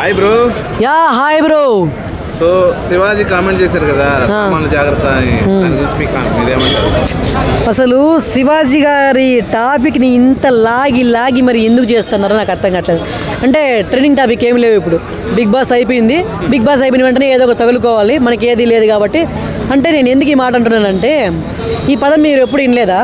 Hi bro yeah hi bro so Shivaji comment చేశారు కదా మన జాగ్రత్త అని. అసలు శివాజీ గారి టాపిక్ని ఇంత లాగి లాగి మరి ఎందుకు చేస్తున్నారో నాకు అర్థం కావట్లేదు. అంటే ట్రెండింగ్ టాపిక్ ఏం లేవు ఇప్పుడు. బిగ్ బాస్ అయిపోయింది. బిగ్ బాస్ అయిపోయిన వెంటనే ఏదో ఒక తగులుకోవాలి. మనకి ఏది లేదు కాబట్టి. అంటే నేను ఎందుకు ఈ మాట అంటున్నానంటే ఈ పదం మీరు ఎప్పుడు వినలేదా?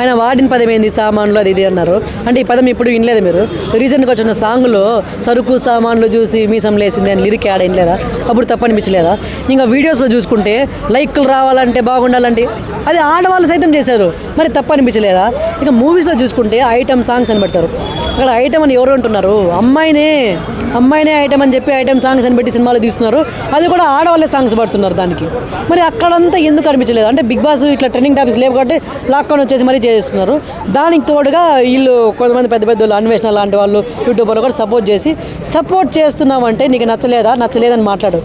ఆయన వాడిన పదం ఏంది? సామాన్లు అది ఇది అన్నారు. అంటే ఈ పదం ఇప్పుడు వినలేదు మీరు? రీసెంట్గా వచ్చిన సాంగ్లో సరుకు సామాన్లు చూసి మీసం లేసింది అని లిరిక్ యాడ్ వినలేదా అప్పుడు తప్పనిపించలేదా? ఇంకా వీడియోస్లో చూసుకుంటే లైక్లు రావాలంటే బాగుండాలంటే అది ఆడవాళ్ళు సైతం చేశారు. మరి తప్పనిపించలేదా? ఇక మూవీస్లో చూసుకుంటే ఐటమ్ సాంగ్స్ అని పెడతారు. అక్కడ ఐటమ్ అని ఎవరు అంటున్నారు? అమ్మాయినే అమ్మాయినే ఐటమ్ అని చెప్పి ఐటమ్ సాంగ్స్ అని పెట్టి సినిమాలు తీస్తున్నారు. అది కూడా ఆడవాళ్ళే సాంగ్స్ పడుతున్నారు దానికి. మరి అక్కడంతా ఎందుకు అనిపించలేదు? అంటే బిగ్ బాస్ ఇట్లా ట్రెండింగ్ టాపిక్స్ లేవు కాబట్టి లాక్డౌన్ వచ్చేసి మరీ చేస్తున్నారు. దానికి తోడుగా వీళ్ళు కొంతమంది పెద్ద పెద్ద వాళ్ళు అన్వేషణ లాంటి వాళ్ళు యూట్యూబర్లు కూడా సపోర్ట్ చేసి సపోర్ట్ చేస్తున్నామంటే నీకు నచ్చలేదా? నచ్చలేదని మాట్లాడు.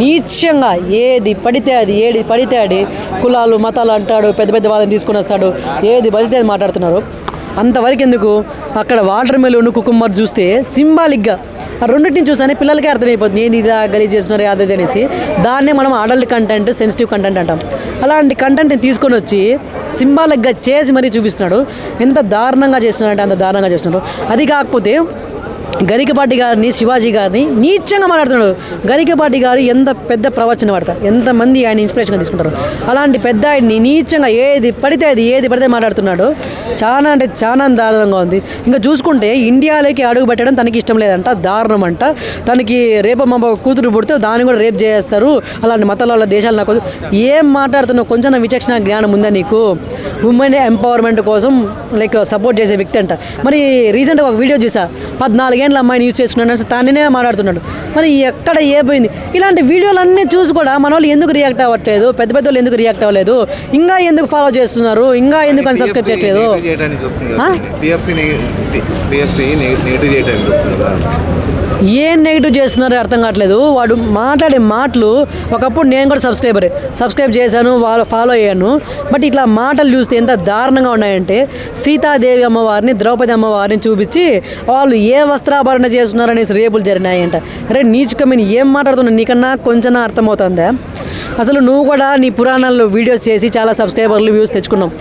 నీచంగా ఏది పడితే అది ఏది పడితే అది కులాలు మతాలు అంటాడు పెద్ద పెద్ద వాళ్ళని తీసుకొని వస్తాడు ఏది పడితే అది మాట్లాడుతున్నారు. అంతవరకు ఎందుకు అక్కడ వాటర్ మెలూన్ కుకుంబర్ చూస్తే సింబాలిక్గా ఆ రెండింటిని చూస్తేనే పిల్లలకే అర్థమైపోతుంది. ఏంది ఇదా గలీజ్ చేస్తున్నారు అదే అనేసి. దాన్నే మనం అడల్ట్ కంటెంట్ సెన్సిటివ్ కంటెంట్ అంటాం. అలాంటి కంటెంట్ని తీసుకొని వచ్చి సింబాలిక్గా చేసి మరీ చూపిస్తున్నాడు. ఎంత దారుణంగా చేస్తున్నాడంటే అంత దారుణంగా చేస్తున్నాడు. అది కాకపోతే గరికపాటి గారిని శివాజీ గారిని నీచంగా మాట్లాడుతున్నాడు. గరికపాటి గారు ఎంత పెద్ద ప్రవచన పడతారు ఎంతమంది ఆయన ఇన్స్పిరేషన్గా తీసుకుంటారు. అలాంటి పెద్ద ఆయన్ని నీచంగా ఏది పడితే అది ఏది పడితే మాట్లాడుతున్నాడు. చాలా అంటే చాలా దారుణంగా ఉంది. ఇంకా చూసుకుంటే ఇండియాలోకి అడుగు పెట్టడం తనకి ఇష్టం లేదంట దారుణం అంట తనకి రేపు మా కూతురు పుడితే దాన్ని కూడా రేపు చేస్తారు అలాంటి మతాల వల్ల దేశాలు నాకు ఏం మాట్లాడుతున్నావు? కొంచెం విచక్షణ జ్ఞానం ఉందా నీకు? ఉమెన్ ఎంపవర్మెంట్ కోసం లైక్ సపోర్ట్ చేసే వ్యక్తి అంట. మరి రీసెంట్గా ఒక వీడియో చూసా. పద్నాలుగేండ్ల అమ్మాయిని యూజ్ చేసుకున్నాడు తానే మాట్లాడుతున్నాడు. మరి ఎక్కడ ఏ పోయింది ఇలాంటి వీడియోలన్నీ చూసి కూడా మన వాళ్ళు ఎందుకు రియాక్ట్ అవ్వట్లేదు? పెద్ద పెద్ద వాళ్ళు ఎందుకు రియాక్ట్ అవ్వలేదు? ఇంకా ఎందుకు ఫాలో చేస్తున్నారు? ఇంకా ఎందుకు అని సబ్స్క్రైబ్ చేయట్లేదు? ఏం నెగిటివ్ చేస్తున్నారో అర్థం కావట్లేదు. వాడు మాట్లాడే మాటలు ఒకప్పుడు నేను కూడా సబ్స్క్రైబరే సబ్స్క్రైబ్ చేశాను వాళ్ళు ఫాలో అయ్యాను. బట్ ఇట్లా మాటలు చూస్తే ఎంత దారుణంగా ఉన్నాయంటే సీతాదేవి అమ్మవారిని ద్రౌపది అమ్మవారిని చూపించి వాళ్ళు ఏ వస్త్రాభరణ చేస్తున్నారనేసి రేపులు జరిగినాయంట. అరే నీచుకమైన ఏం మాట్లాడుతున్నావు నీకన్నా కొంచెం అర్థమవుతుందా? అసలు నువ్వు కూడా నీ పురాణాల్లో వీడియోస్ చేసి చాలా సబ్స్క్రైబర్లు వ్యూస్ తెచ్చుకున్నావు.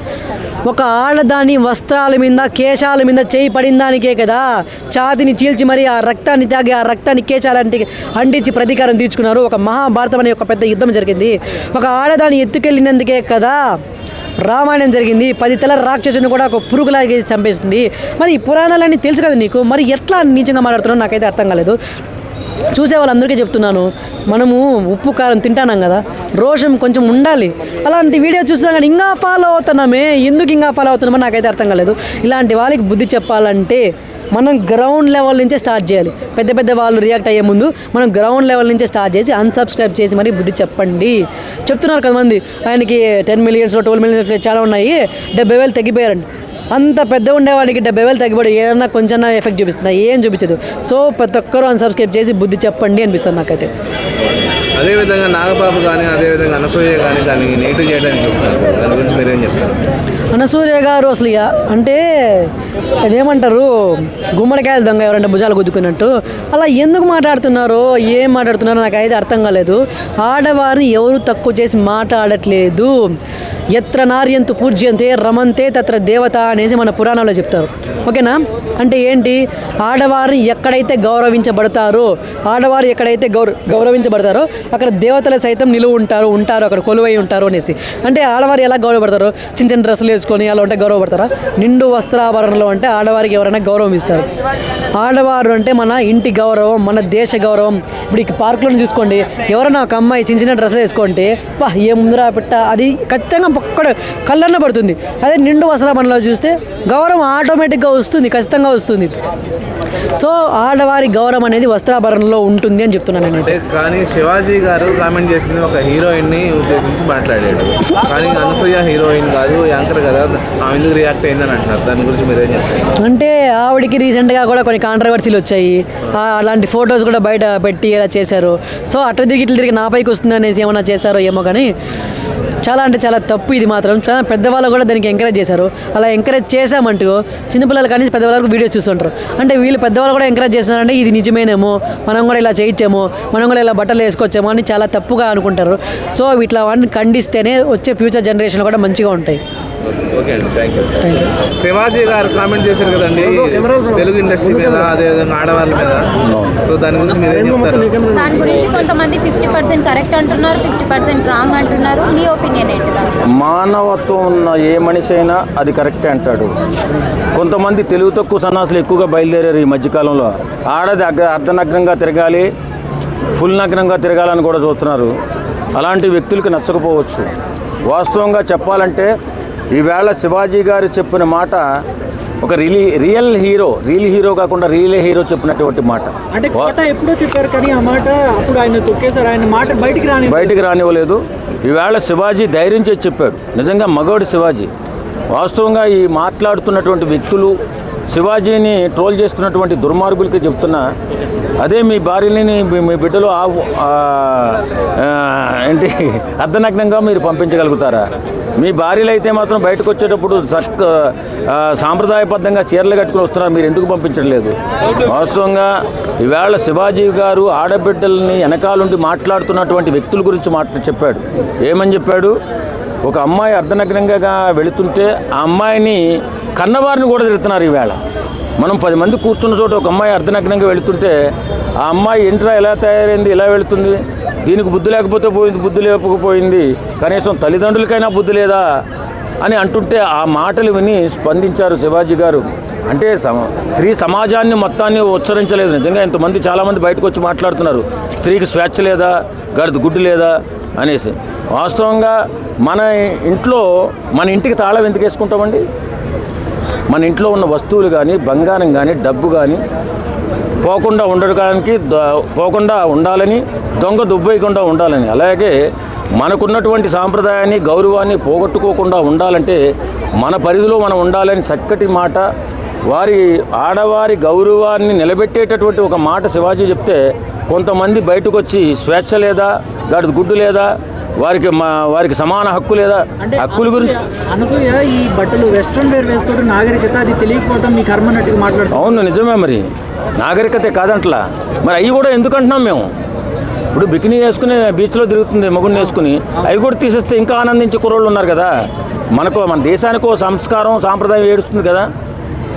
ఒక ఆడదాని వస్త్రాల మీద కేశాల మీద చేయి పడిన దానికే కదా. ఛాతిని చీల్చి మరి ఆ రక్తాన్ని తాగి ఆ రక్తాన్ని కేశాలంటి అంటించి ప్రతీకారం తీర్చుకున్నారు. ఒక మహాభారతం అనే ఒక పెద్ద యుద్ధం జరిగింది. ఒక ఆడదాన్ని ఎత్తుకెళ్ళినందుకే కదా రామాయణం జరిగింది. పది తెల రాక్షసుని కూడా ఒక పురుగులాగే చంపేసింది. మరి ఈ పురాణాలన్నీ తెలుసు కదా నీకు? మరి ఎట్లా నీచంగా మాట్లాడుతున్నావు? నాకైతే అర్థం కాలేదు. చూసే వాళ్ళందరికీ చెప్తున్నాను. మనము ఉప్పు కారం తింటాన్నాం కదా రోషం కొంచెం ఉండాలి. అలాంటి వీడియో చూసినా కానీ ఇంకా ఫాలో అవుతున్నామే. ఎందుకు ఇంకా ఫాలో అవుతున్నామో నాకైతే అర్థం కాలేదు. ఇలాంటి వాళ్ళకి బుద్ధి చెప్పాలంటే మనం గ్రౌండ్ లెవెల్ నుంచే స్టార్ట్ చేయాలి. పెద్ద పెద్ద వాళ్ళు రియాక్ట్ అయ్యే ముందు మనం గ్రౌండ్ లెవెల్ నుంచే స్టార్ట్ చేసి అన్సబ్స్క్రైబ్ చేసి మరి బుద్ధి చెప్పండి. చెప్తున్నారు కొంతమంది. ఆయనకి టెన్ మిలియన్స్లో ట్వెల్వ్ మిలియన్స్లో చాలా ఉన్నాయి. డెబ్బై వేలు తగ్గిపోయారండి అంత పెద్ద ఉండేవాడికి డెబ్బై వేలు తగ్గిపోయి ఏదన్నా కొంచెం ఎఫెక్ట్ చూపిస్తుందా? ఏం చూపించదు. సో ప్రతి ఒక్కరూ అన్సబ్స్క్రైబ్ చేసి బుద్ధి చెప్పండి అనిపిస్తుంది నాకైతే. అదేవిధంగా నాగబాబు కానీ అదేవిధంగా అనసూయ కానీ దాన్ని నెగిటివ్ చేయడానికి చూస్తారు దాని గురించి మీరేం చెప్తారు? అనసూర్య గారు అసలు అంటే అదేమంటారు? గుమ్మడికాయల దొంగ ఎవరంటే భుజాలు గుద్దుకున్నట్టు. అలా ఎందుకు మాట్లాడుతున్నారో ఏం మాట్లాడుతున్నారో నాకు అయితే అర్థం కాలేదు. ఆడవారిని ఎవరు తక్కువ చేసి మాట్లాడట్లేదు. ఎత్ర నార్యంతు పూజ్యంతే రమంతే తత్ర దేవత అనేసి మన పురాణాల్లో చెప్తారు. ఓకేనా? అంటే ఏంటి? ఆడవారిని ఎక్కడైతే గౌరవించబడతారో ఆడవారు ఎక్కడైతే గౌర గౌరవించబడతారో అక్కడ దేవతలు సైతం నిలువ ఉంటారు ఉంటారు అక్కడ కొలువై ఉంటారు అనేసి. అంటే ఆడవారు ఎలా గౌరవపడతారు? చిన్న చిన్న డ్రెస్సులు వేసుకొని అలా ఉంటే గౌరవపడతారా నిండు వస్త్రాభరణలో అంటే ఆడవారికి ఎవరైనా గౌరవం ఇస్తారు. ఆడవారు అంటే మన ఇంటి గౌరవం మన దేశ గౌరవం. ఇప్పుడు ఈ పార్కులను చూసుకోండి. ఎవరైనా ఒక అమ్మాయి చిన్న చిన్న డ్రెస్సులు వేసుకుంటే వా ఏ ముందరా పెట్ట అది ఖచ్చితంగా పక్కడ కళ్ళన్న పడుతుంది. అదే నిండు వస్త్రాభరణలో చూస్తే గౌరవం ఆటోమేటిక్గా వస్తుంది ఖచ్చితంగా వస్తుంది. సో ఆడవారి గౌరవం అనేది వస్త్రాభరణలో ఉంటుంది అని చెప్తున్నాను నేను కానీ శివాజీ గారు కామెంట్ చేసింది ఒక హీరోయిన్ ఉద్దేశించి మాట్లాడాడు. కానీ అనసూయ హీరోయిన్ కాదు యాంకర్ కదా ఆమె ఎందుకు రియాక్ట్ అయిందని అంటున్నారు? దాని గురించి మీరేం చెప్తారు? అంటే ఆవిడకి రీసెంట్గా కూడా కొన్ని కాంట్రవర్సీలు వచ్చాయి. అలాంటి ఫొటోస్ కూడా బయట పెట్టి ఇలా చేశారు. సో అట్లా తిరిగి ఇట్లా తిరిగి నా పైకి వస్తుంది అనేసి ఏమైనా చేశారో ఏమో కానీ చాలా అంటే చాలా తప్పు ఇది మాత్రం. చాలా పెద్దవాళ్ళు కూడా దానికి ఎంకరేజ్ చేశారు. అలా ఎంకరేజ్ చేశామంటూ చిన్నపిల్లలు కానీ పెద్దవాళ్ళ వరకు వీడియోస్ చూస్తుంటారు. అంటే వీళ్ళు పెద్దవాళ్ళు కూడా ఎంకరేజ్ చేస్తున్నారంటే ఇది నిజమేనేమో మనం కూడా ఇలా చేయొచ్చేమో మనం కూడా ఇలా బట్టలు వేసుకోవచ్చేమో అని చాలా తప్పుగా అనుకుంటారు. సో ఇట్లా వాటిని ఖండిస్తేనే వచ్చే ఫ్యూచర్ జనరేషన్ కూడా మంచిగా ఉంటాయి. శివాజీ గారు కామెంట్ చేశారు కదండి తెలుగు ఇండస్ట్రీ మీద అదేవిధంగా ఆడవాళ్ళ మీద. సో దాని గురించి మీరు ఏం చెప్తారు? దాని గురించి కొంతమంది ఫిఫ్టీ పర్సెంట్ కరెక్ట్ అంటున్నారు ఫిఫ్టీ పర్సెంట్ రాంగ్ అంటున్నారు. మీ ఒపీనియన్ మానవత్వం ఉన్న ఏ మనిషి అయినా అది కరెక్టే అంటాడు. కొంతమంది తెలుగు తక్కువ సన్నాసులు ఎక్కువగా బయలుదేరారు ఈ మధ్యకాలంలో. ఆడది అగ్ర అర్ధనగ్నంగా తిరగాలి ఫుల్ నగ్నంగా తిరగాలని కూడా చూస్తున్నారు. అలాంటి వ్యక్తులకు నచ్చకపోవచ్చు. వాస్తవంగా చెప్పాలంటే ఈవేళ శివాజీ గారు చెప్పిన మాట ఒక real real hero real hero కాకుండా రియల్ హీరో చెప్పినటువంటి మాట. అంటే కోట ఎప్పుడో చెప్పారు కానీ ఆ మాట అప్పుడు ఆయన తొక్కేశారు. ఆయన మాట బయటికి రాని బయటికి రానివ్వలేదు. ఈవేళ శివాజీ ధైర్యం చేసి చెప్పాడు. నిజంగా మగవాడు శివాజీ. వాస్తవంగా ఈ మాట్లాడుతున్నటువంటి వ్యక్తులు శివాజీని ట్రోల్ చేస్తున్నటువంటి దుర్మార్గులకి చెప్తున్నా అదే మీ భార్యని మీ బిడ్డలు ఏంటి అర్ధనగ్నంగా మీరు పంపించగలుగుతారా? మీ భార్యలు అయితే మాత్రం బయటకు వచ్చేటప్పుడు చక్క సాంప్రదాయబద్ధంగా చీరలు కట్టుకుని వస్తున్నారు మీరు ఎందుకు పంపించట్లేదు? వాస్తవంగా ఈవేళ శివాజీ గారు ఆడబిడ్డల్ని వెనకాలండి మాట్లాడుతున్నటువంటి వ్యక్తుల గురించి మాట చెప్పాడు. ఏమని చెప్పాడు? ఒక అమ్మాయి అర్ధనగ్నంగా వెళుతుంటే ఆ అమ్మాయిని కన్నవారిని కూడా తిడుతున్నారు ఈవేళ మనం పది మంది కూర్చున్న చోట ఒక అమ్మాయి అర్ధనగ్నంగా వెళుతుంటే ఆ అమ్మాయి ఏంట్రా ఎలా తయారైంది? ఎలా వెళుతుంది? దీనికి బుద్ధి లేకపోతే పోయింది బుద్ధి లేకపోయింది. కనీసం తల్లిదండ్రులకైనా బుద్ధి లేదా? అని అంటుంటే ఆ మాటలు విని స్పందించారు శివాజీ గారు. అంటే సమ- స్త్రీ సమాజాన్ని మొత్తాన్ని ఉచ్చరించలేదు. నిజంగా ఇంతమంది చాలామంది బయటకు వచ్చి మాట్లాడుతున్నారు. స్త్రీకి స్వేచ్ఛ లేదా? గడిది గుడ్డు లేదా? అనేసి. వాస్తవంగా మన ఇంట్లో మన ఇంటికి తాళం ఎందుకు వేసుకుంటామండి? మన ఇంట్లో ఉన్న వస్తువులు కానీ బంగారం కానీ డబ్బు కానీ పోకుండా ఉండడానికి పోకుండా ఉండాలని దొంగ దుబ్బేయకుండా ఉండాలని. అలాగే మనకున్నటువంటి సాంప్రదాయాన్ని గౌరవాన్ని పోగొట్టుకోకుండా ఉండాలంటే మన పరిధిలో మనం ఉండాలని చక్కటి మాట వారి ఆడవారి గౌరవాన్ని నిలబెట్టేటటువంటి ఒక మాట శివాజీ చెప్తే కొంతమంది బయటకు వచ్చి స్వేచ్ఛ లేదా గాడి గుడ్డు లేదా వారికి మా వారికి సమాన హక్కు లేదా హక్కుల గురించి అనసూయ- ఈ బట్టలు వెస్ట్రన్ వేర్ వేసుకోవడం నాగరికత అది తెలియకపోవడం మీ కర్మ అవును నిజమే మరి. నాగరికతే కాదంట్లా. మరి అవి కూడా ఎందుకంటున్నాం మేము? ఇప్పుడు బికినీ వేసుకుని బీచ్లో తిరుగుతుంది మగుడిని వేసుకుని అవి కూడా తీసేస్తే ఇంకా ఆనందించే కుర్రోళ్ళు ఉన్నారు కదా. మనకు మన దేశానికి సంస్కారం సాంప్రదాయం ఏడుస్తుంది కదా.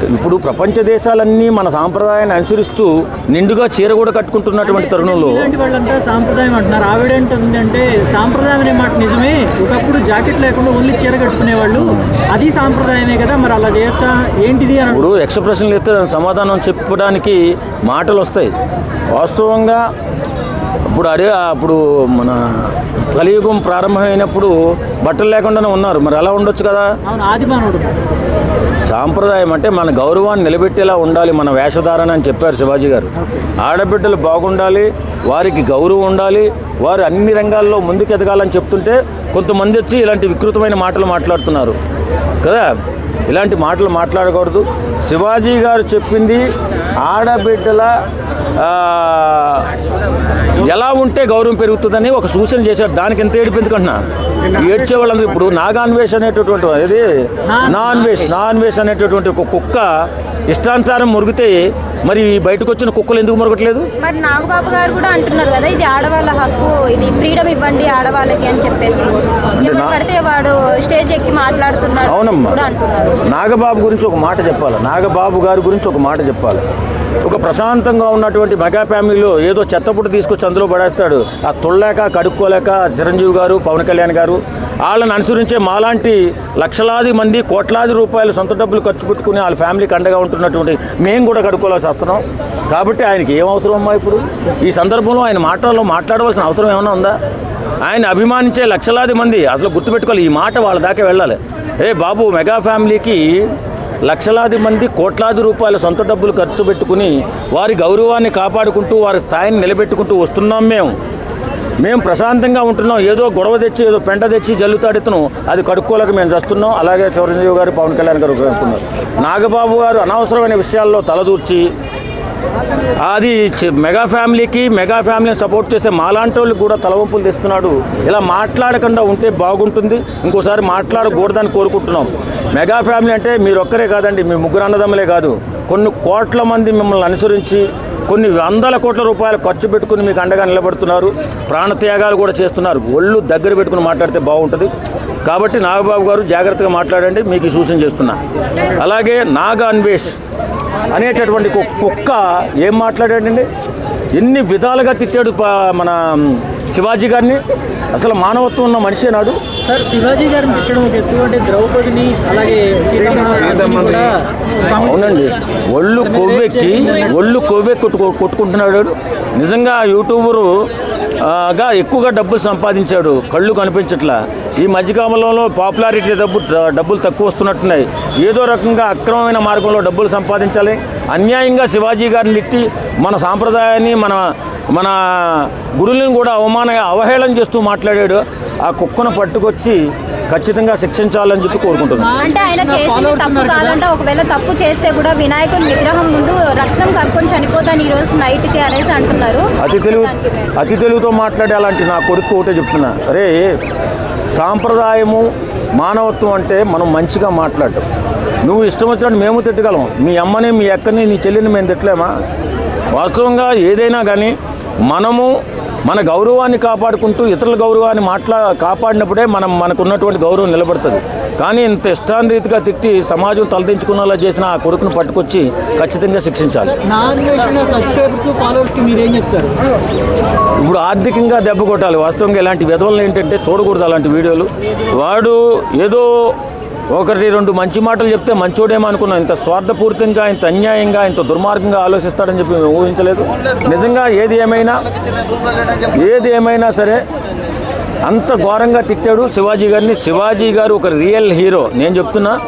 ఇప్పుడు ప్రపంచ దేశాలన్నీ మన సాంప్రదాయాన్ని అనుసరిస్తూ నిండుగా చీర కూడా కట్టుకుంటున్నటువంటి తరుణంలో వాళ్ళంతా సాంప్రదాయం అంటున్నారు. ఆవిడ ఏంటంటే సాంప్రదాయం అనే మాట నిజమే. ఒకప్పుడు జాకెట్ లేకుండా ఓన్లీ చీర కట్టుకునేవాళ్ళు. అది సాంప్రదాయమే కదా. మరి అలా చేయొచ్చా? ఏంటిది అని ఇప్పుడు యక్ష ప్రశ్నలు ఎత్తే దానికి సమాధానం చెప్పడానికి మాటలు వస్తాయి. వాస్తవంగా ఇప్పుడు అడే అప్పుడు మన కలియుగం ప్రారంభమైనప్పుడు బట్టలు లేకుండానే ఉన్నారు. మరి అలా ఉండొచ్చు కదా? ఆది మానవుడు సాంప్రదాయం అంటే మన గౌరవాన్ని నిలబెట్టేలా ఉండాలి మన వేషధారణ అని చెప్పారు శివాజీ గారు. ఆడబిడ్డలు బాగుండాలి వారికి గౌరవం ఉండాలి వారు అన్ని రంగాల్లో ముందుకు ఎదగాలని చెప్తుంటే కొంతమంది వచ్చి ఇలాంటి వికృతమైన మాటలు మాట్లాడుతున్నారు. కదా? ఇలాంటి మాటలు మాట్లాడకూడదు. శివాజీ గారు చెప్పింది ఆడబిడ్డల ఎలా ఉంటే గౌరవం పెరుగుతుందని ఒక సూచన చేశారు. దానికి ఎంత ఏడుపు ఎందుకంటున్నా? ఏడ్చే వాళ్ళందరూ ఇప్పుడు నాగాన్వేష్ అనేటటువంటి ఇది నాన్ వేష్ నాన్ వేష్ అనేటటువంటి ఒక కుక్క ఇష్టానుసారం మురిగితే మరి బయటకు వచ్చిన కుక్కలు ఎందుకు మురగట్లేదు? మరి నాగబాబు గారు కూడా అంటున్నారు కదా ఇది ఆడవాళ్ళ హక్కు ఇది ఫ్రీడమ్ ఇవ్వండి ఆడవాళ్ళకి అని చెప్పేసి. వాడు స్టేజ్ ఎక్కి మాట్లాడుతున్నాడు అవునమ్మా. నాగబాబు గురించి ఒక మాట చెప్పాలి. నాగబాబు గారి గురించి ఒక మాట చెప్పాలి. ఒక ప్రశాంతంగా ఉన్నటువంటి మెగా ఫ్యామిలీలో ఏదో చెత్తపుట్టు తీసుకొచ్చి అందులో పడేస్తాడు. ఆ తుళ్ళలేక కడుక్కోలేక చిరంజీవి గారు పవన్ కళ్యాణ్ గారు వాళ్ళని అనుసరించే మాలాంటి లక్షలాది మంది కోట్లాది రూపాయలు సొంత డబ్బులు ఖర్చు పెట్టుకుని వాళ్ళ ఫ్యామిలీకి అండగా ఉంటున్నటువంటి మేము కూడా కడుక్కోలేసి వస్తున్నాం కాబట్టి ఆయనకి ఏం అవసరం అమ్మా ఇప్పుడు? ఈ సందర్భంలో ఆయన మాటల్లో మాట్లాడవలసిన అవసరం ఏమైనా ఉందా? ఆయన అభిమానించే లక్షలాది మంది అసలు గుర్తుపెట్టుకోవాలి ఈ మాట వాళ్ళ దాకా వెళ్ళాలి. ఏ బాబు మెగా ఫ్యామిలీకి లక్షలాది మంది కోట్లాది రూపాయల సొంత డబ్బులు ఖర్చు పెట్టుకుని వారి గౌరవాన్ని కాపాడుకుంటూ వారి స్థాయిని నిలబెట్టుకుంటూ వస్తున్నాం మేము. మేము ప్రశాంతంగా ఉంటున్నాం. ఏదో గొడవ తెచ్చి ఏదో పెంట తెచ్చి జల్లుతాడెత్తును. అది కడుక్కోలేక మేము చేస్తున్నాం. అలాగే చిరంజీవి గారు పవన్ కళ్యాణ్ గారు కడుక్కున్నారు నాగబాబు గారు అనవసరమైన విషయాల్లో తలదూర్చి అది మెగా ఫ్యామిలీకి మెగా ఫ్యామిలీని సపోర్ట్ చేస్తే మాలాంటి వాళ్ళు కూడా తలవంపులు తెస్తున్నాడు. ఇలా మాట్లాడకుండా ఉంటే బాగుంటుంది. ఇంకోసారి మాట్లాడకూడదని కోరుకుంటున్నాం. మెగా ఫ్యామిలీ అంటే మీరు ఒక్కరే కాదండి మీ ముగ్గురు అన్నదమ్ములే కాదు. కొన్ని కోట్ల మంది మిమ్మల్ని అనుసరించి కొన్ని వందల కోట్ల రూపాయలు ఖర్చు పెట్టుకుని మీకు అండగా నిలబడుతున్నారు. ప్రాణత్యాగాలు కూడా చేస్తున్నారు. ఒళ్ళు దగ్గర పెట్టుకుని మాట్లాడితే బాగుంటుంది. కాబట్టి నాగబాబు గారు జాగ్రత్తగా మాట్లాడండి మీకు సూచన చేస్తున్నా. అలాగే నాగ అన్వేష్ అనేటటువంటి కుక్క ఏం మాట్లాడాడండి? ఎన్ని విధాలుగా తిట్టాడు మన శివాజీ గారిని? అసలు మానవత్వం ఉన్న మనిషి నాడు. సార్ శివాజీ గారిని తిట్టడం ఒక ఎత్తు అంటే ద్రౌపదిని అలాగే అవునండి. ఒళ్ళు కొవ్వెక్కి ఒళ్ళు కొవ్వెక్కి కొట్టుకు కొట్టుకుంటున్నాడు. నిజంగా యూట్యూబరు గా ఎక్కువగా డబ్బులు సంపాదించాడు. కళ్ళు కనిపించట్లా. ఈ మధ్యకాలంలో పాపులారిటీ డబ్బు డబ్బులు తక్కువ వస్తున్నట్టున్నాయి. ఏదో రకంగా అక్రమమైన మార్గంలో డబ్బులు సంపాదించాలి. అన్యాయంగా శివాజీ గారిని నెట్టి మన సాంప్రదాయాన్ని మన మన గురువులను కూడా అవమాన అవహేళన చేస్తూ మాట్లాడాడు. ఆ కుక్కను పట్టుకొచ్చి ఖచ్చితంగా శిక్షించాలని చెప్పి కోరుకుంటున్నాను. అంటే ఆయన చేసింది తప్పు కాదంటే ఒకవేళ తప్పు చేస్తే కూడా వినాయకుడి విగ్రహం ముందు రక్తం కక్కుని చనిపోతాను ఈ రోజు నైట్కి అనేసి అంటున్నారు. అతి తెలుగు అతి తెలుగుతో మాట్లాడే అలాంటి నా కొడుకు ఒకటే చెప్తున్నా. అరే సాంప్రదాయము మానవత్వం అంటే మనం మంచిగా మాట్లాడటం నువ్వు ఇష్టం వచ్చినట్టు మేము తిట్టగలం మీ అమ్మని మీ అక్కని నీ చెల్లిని మేము తిట్టలేమా? వాస్తవంగా ఏదైనా కానీ మనము మన గౌరవాన్ని కాపాడుకుంటూ ఇతరుల గౌరవాన్ని మాట్లా కాపాడినప్పుడే మనం మనకు ఉన్నటువంటి గౌరవం నిలబడుతుంది. కానీ ఇంత ఇష్టాన్రీతిగా తిట్టి సమాజం తలదించుకునేలా చేసిన ఆ కొడుకును పట్టుకొచ్చి ఖచ్చితంగా శిక్షించాలి. ఇప్పుడు ఆర్థికంగా దెబ్బ కొట్టాలి. వాస్తవంగా ఇలాంటి విధవలను ఏంటంటే చూడకూడదు అలాంటి వీడియోలు. వాడు ఏదో ఒకటి రెండు మంచి మాటలు చెప్తే మంచోడేమో అనుకున్నాం. ఇంత స్వార్థపూరితంగా ఇంత అన్యాయంగా ఇంత దుర్మార్గంగా ఆలోచిస్తాడని చెప్పి మేము ఊహించలేదు. నిజంగా ఏది ఏమైనా ఏది ఏమైనా సరే అంత ఘోరంగా తిట్టాడు శివాజీ గారిని. శివాజీ గారు ఒక రియల్ హీరో. నేను చెప్తున్నా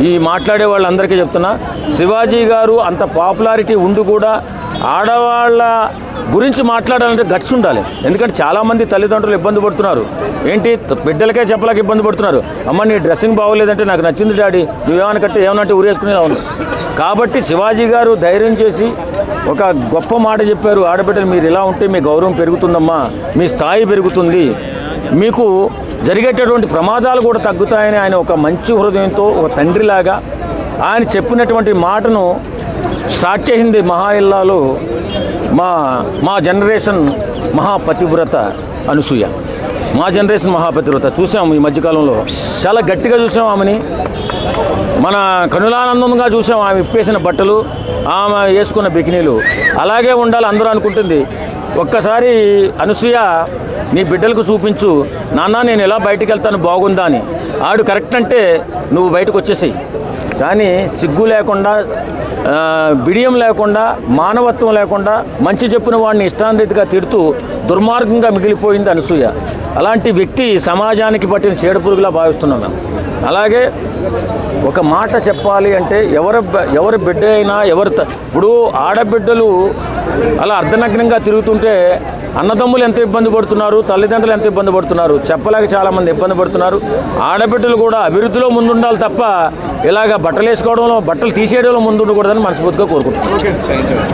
ఈ మాట్లాడే వాళ్ళందరికీ చెప్తున్నా శివాజీ గారు అంత పాపులారిటీ ఉండి కూడా ఆడవాళ్ళ గురించి మాట్లాడాలంటే గట్స్ ఉండాలి. ఎందుకంటే చాలామంది తల్లిదండ్రులు ఇబ్బంది పడుతున్నారు. ఏంటి? బిడ్డలకే చెప్పలేక ఇబ్బంది పడుతున్నారు. అమ్మ నీ డ్రెస్సింగ్ బాగోలేదంటే నాకు నచ్చింది డాడీ. నువ్వేమని కట్టే ఏమనంటే ఊరేసుకునేలా ఉంది. కాబట్టి శివాజీ గారు ధైర్యం చేసి ఒక గొప్ప మాట చెప్పారు. ఆడబిడ్డలు మీరు ఇలా ఉంటే మీ గౌరవం పెరుగుతుందమ్మా. మీ స్థాయి పెరుగుతుంది. మీకు జరిగేటటువంటి ప్రమాదాలు కూడా తగ్గుతాయని ఆయన ఒక మంచి హృదయంతో ఒక తండ్రిలాగా ఆయన చెప్పినటువంటి మాటను స్టార్ట్ చేసింది మహా ఇల్లాలో మా మా జనరేషన్ మహాపతివ్రత అనసూయ. మా జనరేషన్ మహాపతివ్రత. చూసాము ఈ మధ్యకాలంలో. చాలా గట్టిగా చూసాం ఆమెని. మన కనులానందంగా చూసాం ఆమె ఇప్పేసిన బట్టలు ఆమె వేసుకున్న బికినీలు. అలాగే ఉండాలి అందరూ అనుకుంటుంది. ఒక్కసారి అనసూయ నీ బిడ్డలకు చూపించు. నాన్న నేను ఎలా బయటికి వెళ్తాను బాగుందా అని. ఆడు కరెక్ట్ అంటే నువ్వు బయటకు వచ్చేసేయి. కానీ సిగ్గు లేకుండా బిడియం లేకుండా మానవత్వం లేకుండా మంచి చెప్పిన వాడిని ఇష్టాన్రీతిగా తిడుతూ దుర్మార్గంగా మిగిలిపోయింది అనసూయ. అలాంటి వ్యక్తి సమాజానికి పట్టిన చీడపురుగులా భావిస్తున్నాం మేము. అలాగే ఒక మాట చెప్పాలి అంటే ఎవరి ఎవరి బిడ్డ అయినా ఎవరి త- ఇప్పుడు ఆడబిడ్డలు అలా అర్ధనగ్నంగా తిరుగుతుంటే అన్నదమ్ములు ఎంత ఇబ్బంది పడుతున్నారు తల్లిదండ్రులు ఎంత ఇబ్బంది పడుతున్నారు చెప్పలేక చాలామంది ఇబ్బంది పడుతున్నారు. ఆడబిడ్డలు కూడా అభివృద్ధిలో ముందుండాలి తప్ప ఇలాగ బట్టలు వేసుకోవడంలో బట్టలు తీసేయడంలో ముందుండకూడదని మనస్ఫూర్తిగా కోరుకుంటున్నాను